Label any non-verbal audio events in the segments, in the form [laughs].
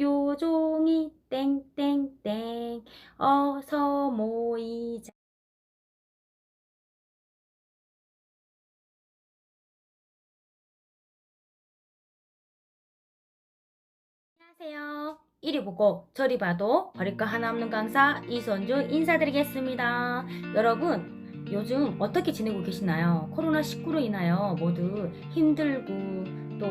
학교 종이 땡땡땡 어서 모이자 안녕하세요. 이리 보고 저리 봐도 버릴 거 하나 없는 강사 이선주 인사드리겠습니다. 여러분 요즘 어떻게 지내고 계시나요? 코로나19로 인하여 모두 힘들고 또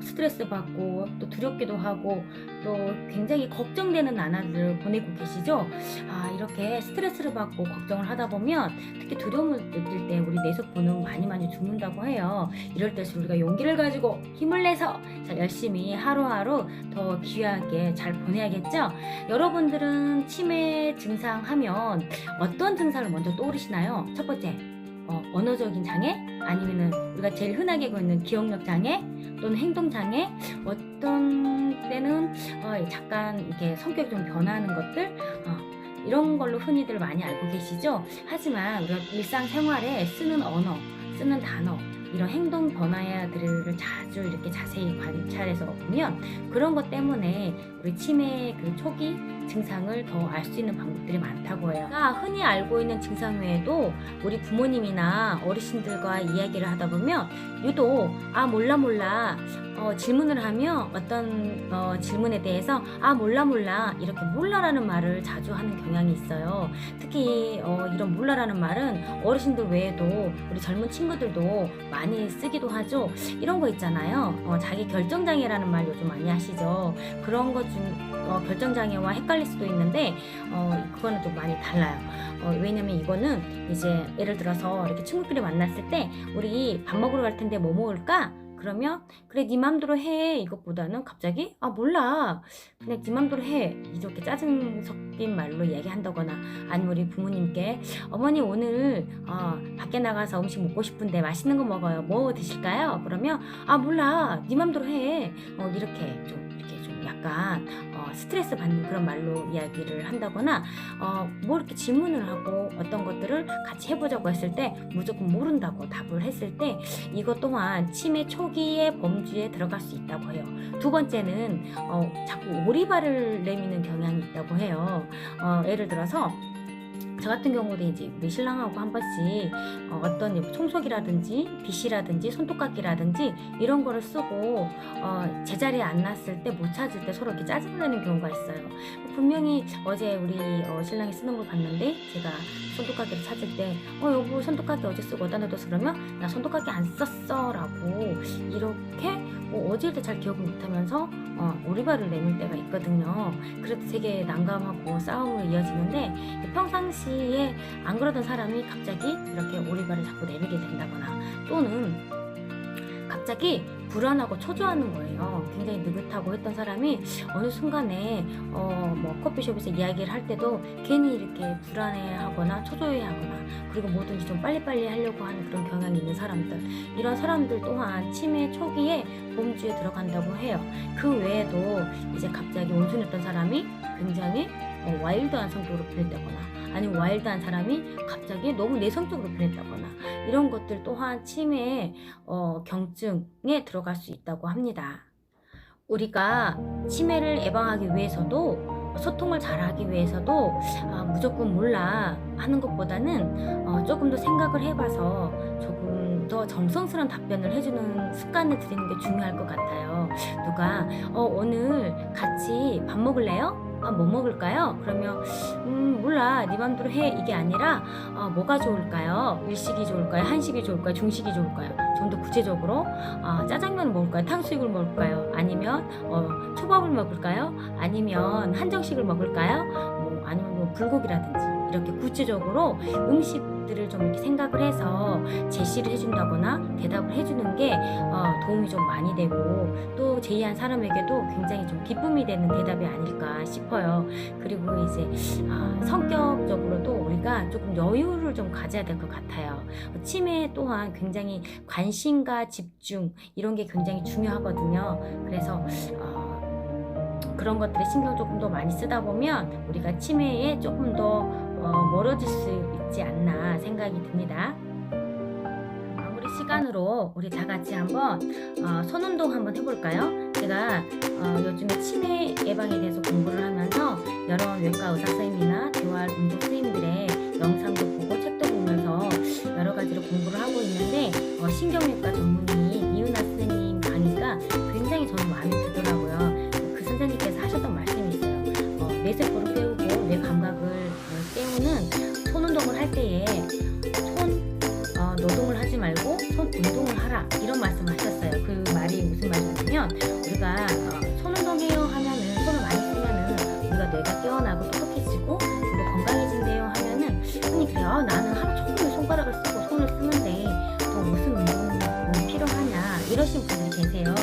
스트레스 받고 또 두렵기도 하고 또 굉장히 걱정되는 나날을 보내고 계시죠? 아 이렇게 스트레스를 받고 걱정을 하다 보면 특히 두려움을 느낄 때 우리 내속부는 많이 많이 죽는다고 해요. 이럴 때일수록 우리가 용기를 가지고 힘을 내서 자, 열심히 하루하루 더 귀하게 잘 보내야겠죠? 여러분들은 치매 증상 하면 어떤 증상을 먼저 떠오르시나요? 첫 번째, 어, 언어적인 장애? 아니면은 우리가 제일 흔하게 보이는 기억력 장애? 또는 행동 장애? 어떤 때는 어, 잠깐 이렇게 성격이 좀 변하는 것들? 어, 이런 걸로 흔히들 많이 알고 계시죠? 하지만 우리가 일상생활에 쓰는 언어, 쓰는 단어, 이런 행동 변화들을 자주 이렇게 자세히 관찰해서 보면 그런 것 때문에 우리 치매 그 초기 증상을 더 알 수 있는 방법들이 많다고 해요. 가 흔히 알고 있는 증상 외에도 우리 부모님이나 어르신들과 이야기를 하다 보면 유독 아 몰라 몰라 어, 질문을 하면 어떤 어, 질문에 대해서 아 몰라 몰라 이렇게 몰라라는 말을 자주 하는 경향이 있어요. 특히 어, 이런 몰라라는 말은 어르신들 외에도 우리 젊은 친구들도 많이 쓰기도 하죠. 이런 거 있잖아요. 어, 자기 결정장애라는 말 요즘 많이 하시죠. 그런 것 중 어, 결정장애와 헷갈 릴 수도 있는데 어, 그거는 좀 많이 달라요. 어, 왜냐면 이거는 이제 예를 들어서 이렇게 친구끼리 만났을 때 우리 밥 먹으러 갈 텐데 뭐 먹을까? 그러면 그래 네 맘대로 해 이것보다는 갑자기 아 몰라 그냥 네 맘대로 해 이렇게 짜증 섞인 말로 이야기한다거나 아니면 우리 부모님께 어머니 오늘 어, 밖에 나가서 음식 먹고 싶은데 맛있는 거 먹어요 뭐 드실까요? 그러면 아 몰라 네 맘대로 해 어, 이렇게 좀 이렇게 좀 약간 어, 스트레스 받는 그런 말로 이야기를 한다거나 어, 뭐 이렇게 질문을 하고 어떤 것들을 같이 해보자고 했을 때 무조건 모른다고 답을 했을 때 이것 또한 치매 초기의 범주에 들어갈 수 있다고 해요. 두 번째는 어, 자꾸 오리발을 내미는 경향이 있다고 해요. 어, 예를 들어서 저 같은 경우도 이제 우리 신랑하고 한 번씩 어, 어떤 청소기라든지 빗이라든지 손톱깎이라든지 이런 거를 쓰고 어, 제자리에 안 놨을 때 못 찾을 때 서로 이렇게 짜증내는 경우가 있어요. 분명히 어제 우리 어, 신랑이 쓰는 걸 봤는데 제가 손톱깎이를 찾을 때 어 여보 손톱깎이 어제 쓰고 어디다 놔뒀어 그러면 나 손톱깎이 안 썼어 라고 이렇게 어, 어제일 때 잘 기억을 못하면서 어, 오리발을 내밀 때가 있거든요. 그래도 되게 난감하고 싸움으로 이어지는데 평상시에 안 그러던 사람이 갑자기 이렇게 오리발을 자꾸 내밀게 된다거나 또는 갑자기 불안하고 초조하는 거예요. 굉장히 느긋하고 했던 사람이 어느 순간에 어, 뭐 커피숍에서 이야기를 할 때도 괜히 이렇게 불안해하거나 초조해하거나 그리고 뭐든지 좀 빨리빨리 하려고 하는 그런 경향이 있는 사람들 이런 사람들 또한 치매 초기에 범주에 들어간다고 해요. 그 외에도 이제 갑자기 온순했던 사람이 굉장히 어, 와일드한 성격으로 변했다거나 아니면 와일드한 사람이 갑자기 너무 내성적으로 변했다거나 이런 것들 또한 치매의 어, 경증에 들어갈 수 있다고 합니다. 우리가 치매를 예방하기 위해서도 소통을 잘하기 위해서도 아, 무조건 몰라 하는 것보다는 어, 조금 더 생각을 해봐서 조금 더 정성스러운 답변을 해주는 습관을 들이는 게 중요할 것 같아요. 누가 어, 오늘 같이 밥 먹을래요? 아, 뭐 먹을까요? 그러면 음 몰라 네 맘대로 해 이게 아니라 어, 뭐가 좋을까요? 일식이 좋을까요? 한식이 좋을까요? 중식이 좋을까요? 좀 더 구체적으로 어, 짜장면을 먹을까요? 탕수육을 먹을까요? 아니면 어, 초밥을 먹을까요? 아니면 한정식을 먹을까요? 뭐 아니면 뭐 불고기라든지 이렇게 구체적으로 음식 들을 좀 이렇게 생각을 해서 제시를 해준다거나 대답을 해주는 게 어, 도움이 좀 많이 되고 또 제의한 사람에게도 굉장히 좀 기쁨이 되는 대답이 아닐까 싶어요. 그리고 이제 아, 성격적으로도 우리가 조금 여유를 좀 가져야 될 것 같아요. 치매 또한 굉장히 관심과 집중 이런 게 굉장히 중요하거든요. 그래서 어, 그런 것들에 신경 조금 더 많이 쓰다 보면 우리가 치매에 조금 더 어, 멀어질 수 있지 않나 생각이 듭니다. 마무리 시간으로 우리 다 같이 한번 어, 손 운동 한번 해볼까요? 제가 어, 요즘에 치매 예방에 대해서 공부를 하면서 여러 외과 의사 선생님이나 재활 운동 선생님들의 영상도 보고 책도 보면서 여러 가지로 공부를 하고 있는데 어, 신경외과 전문의 이윤아 선생님 강의가 굉장히 저는 마음에 들더라고요. 그 선생님께서 하셨던 말씀이 있어요. 어, 뇌세포를 손 어, 노동을 하지 말고 손 운동을 하라 이런 말씀을 하셨어요. 그 말이 무슨 말이냐면 우리가 어, 손 운동해요 하면은 손을 많이 쓰면은 우리가 뇌가 깨어나고 똑똑해지고 그리고 건강해진대요 하면은 아니 그래요 아, 나는 하루 종일 손가락을 쓰고 손을 쓰는데 또 무슨 운동이 필요하냐 이러신 분들이 계세요.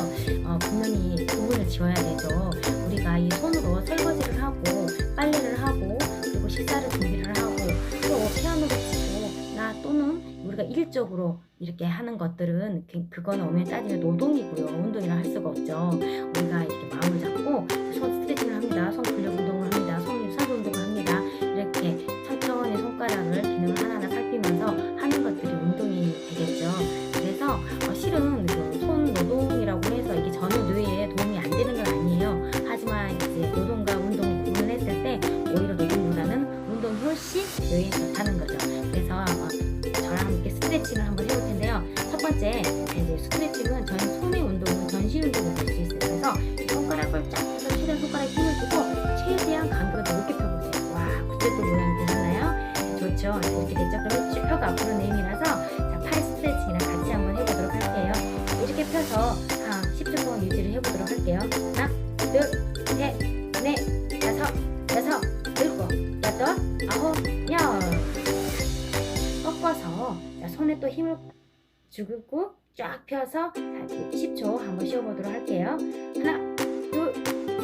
어, 분명히 구분을 지어야 되죠. 우리가 이 손으로 설거지를 하고 빨래를 하고 그리고 식사를 준비 또는 우리가 일적으로 이렇게 하는 것들은 그- 그거는 오면 따지면 노동이고요. 운동이라 할 수가 없죠. 우리가 이렇게 마음을 잡고 손 스트레칭을 합니다. 손 근력 운동을 쭉 앞으로 내밀어서 자, 팔 스트레칭이랑 같이 한번 해보도록 할게요. 이렇게 펴서 한 10초 동안 유지를 해보도록 할게요. 하나, 둘, 셋, 넷, 다섯, 여섯, 일곱, 여덟, 아홉, 열. 꺾어서 자, 손에 또 힘을 주고 쫙 펴서 자, 이제 10초 한번 쉬어보도록 할게요. 하나, 둘,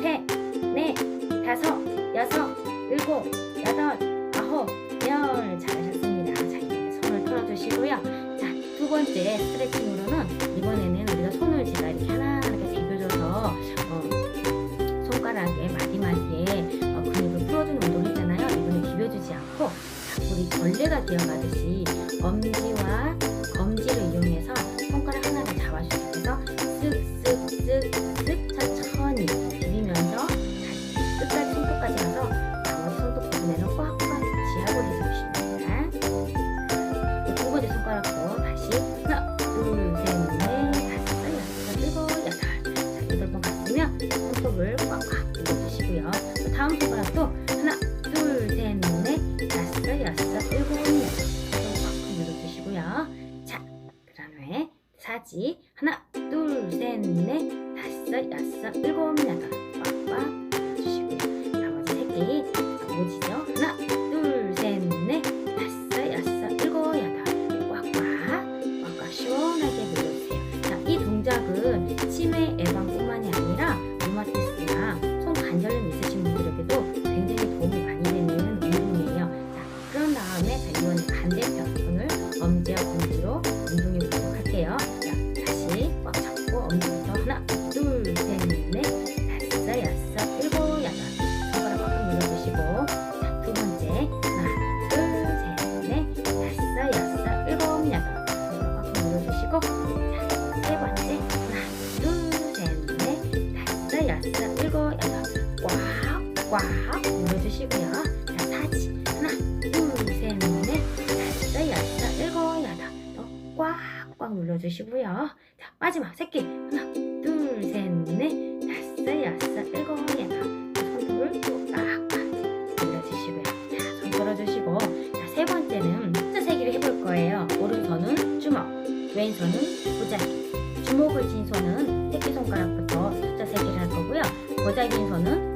셋, 넷, 다섯, 여섯, 일곱, 여덟, 아홉, 열. 잘하셨습니다. 털어주시고요. 자, 두 번째 스트레칭으로는 이번에는 우리가 손을 제가 이렇게 이렇게 비벼줘서 어, 손가락에 마디마디에 어, 근육을 풀어주는 운동을 했잖아요. 이번에 비벼주지 않고 우리 벌레가 기어가듯이 엄지와 일곱, 여덟. 손톱 꽉꽉 눌러주시고요. 자, 그 다음에 사지 하나, 둘, 셋, 넷, 다섯, 여섯, 일곱, 여덟. 꽉꽉 눌러주시고요. 나머지 세 개. 오지죠? 하나, 둘, 셋, 넷, 다섯, 여섯, 일곱, 여덟. 꽉꽉 꽉꽉 시원하게 눌러주세요. 자, 이 동작은 치매 예방뿐만이 아니라 루마티스나 손 관절염 있으 눌러주시고요. 자, 마지막 새끼 하나, 둘, 셋, 넷, 다섯, 여섯, 일곱, 여덟. 손톱을 또 꽉꽉 눌러주시고요. 자, 손 걸어주시고 자, 세 번째는 숫자 세기를 해볼 거예요. 오른손은 주먹, 왼손은 보자기. 주먹을 쥔 손은 새끼손가락부터 숫자 세기를 할 거고요. 보자기인 손은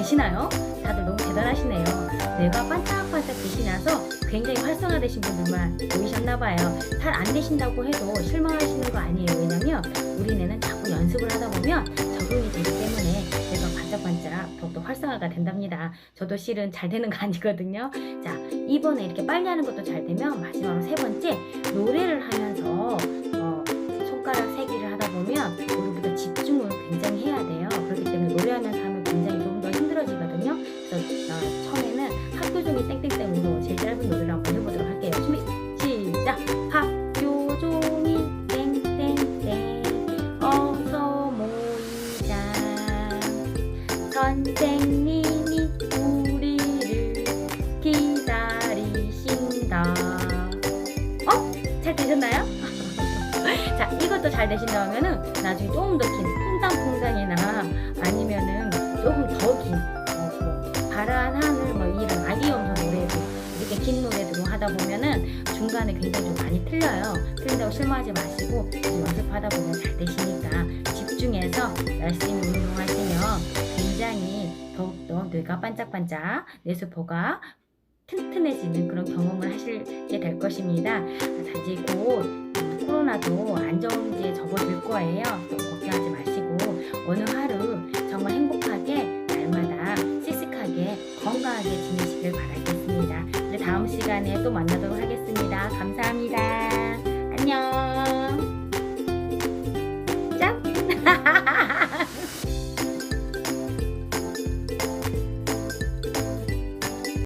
되시나요? 다들 너무 대단하시네요. 뇌가 반짝반짝 빛이 나서 굉장히 활성화되신 분들만 보이셨나봐요. 잘 안 되신다고 해도 실망하시는 거 아니에요. 왜냐면 우리 뇌는 자꾸 연습을 하다 보면 적응이 되기 때문에 뇌가 반짝반짝 더욱더 활성화가 된답니다. 저도 실은 잘 되는 거 아니거든요. 자, 이번에 이렇게 빨리 하는 것도 잘 되면 마지막으로 세 번째 선생님이 우리를 기다리신다. 어? 잘 되셨나요? [laughs] 자, 이것도 잘 되신다면은 나중에 조금 더긴 퐁당퐁당이나 아니면은 조금 더 긴, 어, 뭐, 파란 하늘, 뭐, 이런 아기 염소 노래도 이렇게 긴 노래도 하다 보면은 중간에 굉장히 좀 많이 틀려요. 틀린다고 실망하지 마시고 연습하다 보면 잘 되시니까 집중해서 열심히 운동하시면 더욱더 뇌가 반짝반짝, 뇌세포가 튼튼해지는 그런 경험을 하시게 될 것입니다. 자, 이제 곧 음, 코로나도 안정기에 접어들 거예요. 걱정하지 마시고 오늘 하루 정말 행복하게 날마다 씩씩하게 건강하게 지내시길 바라겠습니다. 다음 시간에 또 만나도록 하겠습니다. 감사합니다.